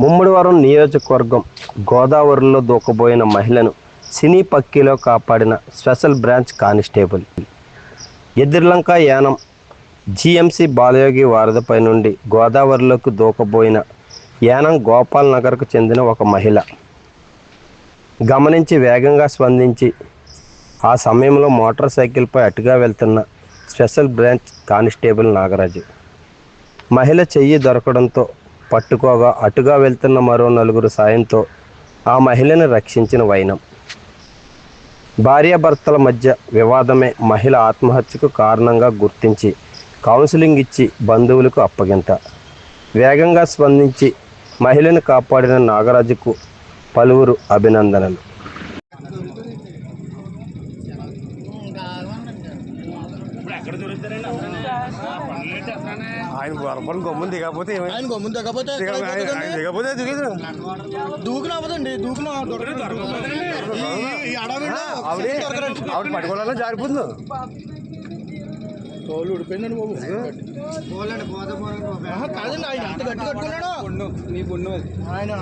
ముమ్మడివారం నియోజకవర్గం గోదావరిలో దూకబోయిన మహిళను సినీ పక్కీలో కాపాడిన special branch constable. Edurlanka Yanam GMC Balayogi వారధిపై నుండి గోదావరిలోకి దూకబోయిన యానం గోపాల్ నగర్కు చెందిన ఒక మహిళ. గమనించి వేగంగా స్పందించి ఆ సమయంలో మోటార్ సైకిల్పై అటుగా వెళ్తున్న స్పెషల్ బ్రాంచ్ కానిస్టేబుల్ నాగరాజు. మహిళ చెయ్యి దొరకడంతో పట్టుకోగా అటుగా వెళ్తున్న మరో నలుగురు సాయంతో ఆ మహిళను రక్షించిన వైనం. భార్యాభర్తల మధ్య వివాదమే మహిళ ఆత్మహత్యకు కారణంగా గుర్తించి కౌన్సిలింగ్ ఇచ్చి బంధువులకు అప్పగింత. వేగంగా స్పందించి మహిళను కాపాడిన నాగరాజుకు పలువురు అభినందనలు. ఆయన గమ్మున దిగకపోతే ఆయన గమ్మున దిగకపోతే దిగకపోతే దిగదు దూకులు అవ్వదండి దూకులు ఈ అడవిలో ఆవిడ ఆవిడ పట్టుకోవాలన్నా జారిపోతుంది తోలు ఉడిపోయిందండి బాబు కాదండి ఆయన ఎంత గట్టి కట్టుకున్నాడు మీ బొన్ను ఆయన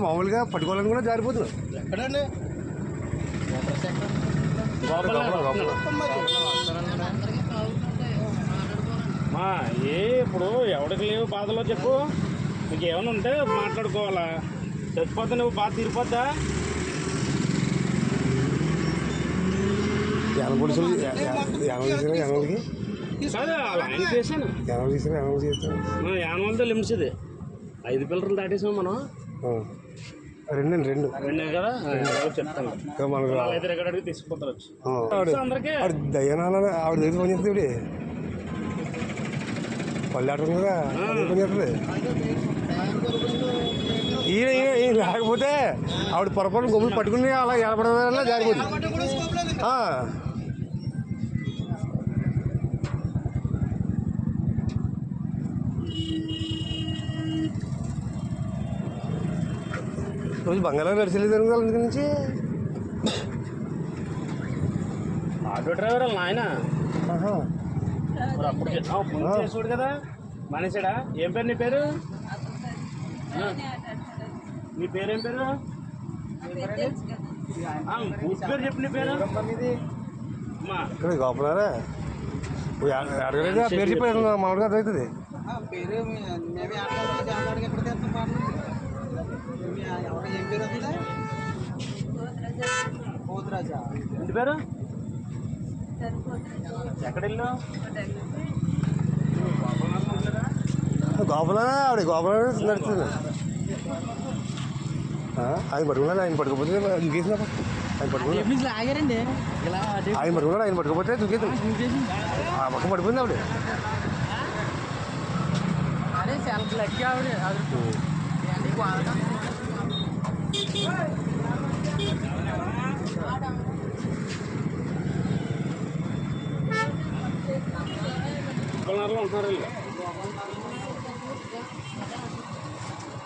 మామూలుగా పట్టుకోవాలని కూడా జారిపోతుంది ఎక్కడండి మా ఏ ఇప్పుడు ఎవడికి లేవు బాధలో చెప్పు. నీకు ఏమైనా ఉంటే మాట్లాడుకోవాలా? చచ్చిపోతే నువ్వు బాధ తీరిపోద్దా? తీసారా చేశాను. తీసారా చేస్తారు. మన యానవల్తో లిమిట్స్ ఇది. ఐదు పిల్లలు దాటేసాం మనం. రెండండి రెండు. రెండే కదా? ఆ, చెప్తాను ఇంకా మనకు వాళ్ళ ఇద్దరు ఎక్కడ అడిగి తీసుకుపోతారు వచ్చి. ఆ, ఆవిడ అందరికీ ఆవిడ దయ్యాన ఆవిడ దగ్గర పని చేస్తుంది ఆవిడ పళ్ళు ఆడుతుంది కదా అదే పని చేస్తుంది. ఈయన ఈయన ఈయన లేకపోతే ఆవిడ పొరపాటు గొమ్ములు పట్టుకుని అలా ఎలపడదల్లా జారిపోతుంది. ఆ. రోజు బంగాళా నడిచలేదు అందుకని నుంచి. ఆటో డ్రైవర్ నాయన? అప్పుడు చేసాడు కదా మనిషిడా ఏం పేరు నీ పేరు. నీ పేరేం పేరు? పేరు చెప్పు నీ పేరు. అమ్మా. ఇక్కడ గోపనారా అడగలేదు? ఆ పేరు చెప్పారు అర్థమవుతుంది పేరు? ఎక్కడ ఇల్లు గోపనారా ఆవిడ గోపనారా నడుస్తుంది. ఆయన పట్టుకున్నాడు? ఆయన పట్టుకోపోతే దుకేసిన ఆయన పట్టుకున్నాడు? ఆయన పట్టుకున్నాడు? ఆయన పట్టుకోపోతే దుకేసింది. ఆ పక్క పడిపోయింది ఆవిడ. అదే చాలా లక్కీ ఆవిడ.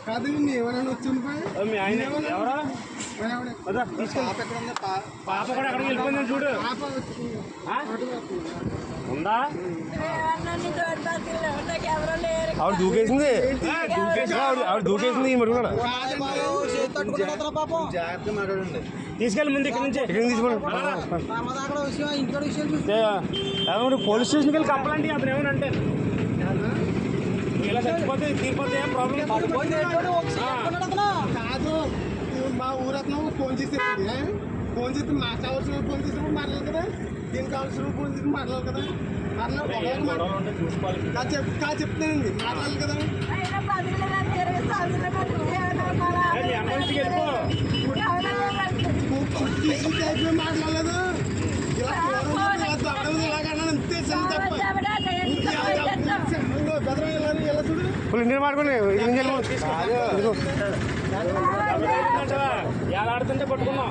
కాదండి ఎవరైనా వచ్చింది ఓ, మీ ఆయన ఎవరా. పాప కూడా ఎక్కడికి వెళ్ళిపోయిందని చూడు? ఉందా? ఆవిడ దూకేసింది. ఆవిడ దూకేసింది జాగ్రత్త మాట్లాడండి. తీసుకెళ్ళి ముందు ఇక్కడ నుంచి. ఎక్కడికి తీసుకోండి పోలీస్ స్టేషన్కి వెళ్ళి కంప్లైంట్ అతను ఏమని అంటే. ఇలా చచ్చిపోతే తీరిపోతే ఏం ప్రాబ్లం? కాదు మా ఊరత్నం ఫోన్ చేసేది. ఫోన్ చేస్తే మా కావాల్సిన ఫోన్ చేసినప్పుడు మాట్లాడు కదా? దీనికి కావాల్సిన ఫోన్ చేసి మాట్లాడాలి కదా? చెప్తానండి మాట్లాడాలి కదా. మాట్లాడలేదు. మాడుకోండి ఇండియన్ ఇదిగో. ఎలా ఆడుతుంటే పట్టుకున్నాం.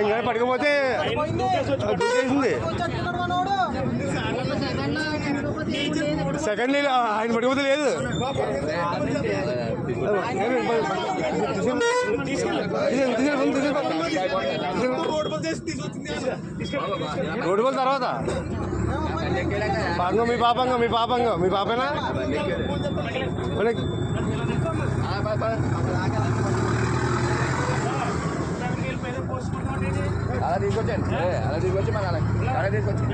ఆయన కానీ వచ్చి దూకేసింది. సెకండ్ ఆయన పడిపోతే లేదు. రోడ్డు పోల తర్వాత? పాపంగా మీ పాపంగా మీ పాపంగా. మీ పాపేనా మరి అలా తీసుకొచ్చండి అలా తీసుకొచ్చి మన అలా తీసుకొచ్చి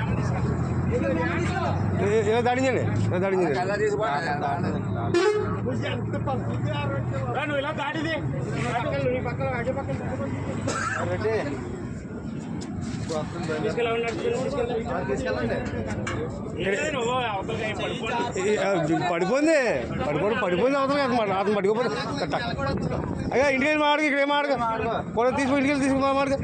ఏ- ఇలా దాడించండి ఇలా దాడించండి అలా తీసుకోండి ఇలా పక్కన పడిపోయింది. పడిపోయి పడిపోయింది అవసరం కదా అతను పడిపోతే అయ్యా ఇంటికి వెళ్ళి మాడక ఇక్కడ ఏం మాడక కూడా తీసుకుని ఇంటికి వెళ్ళి తీసుకుని మాడక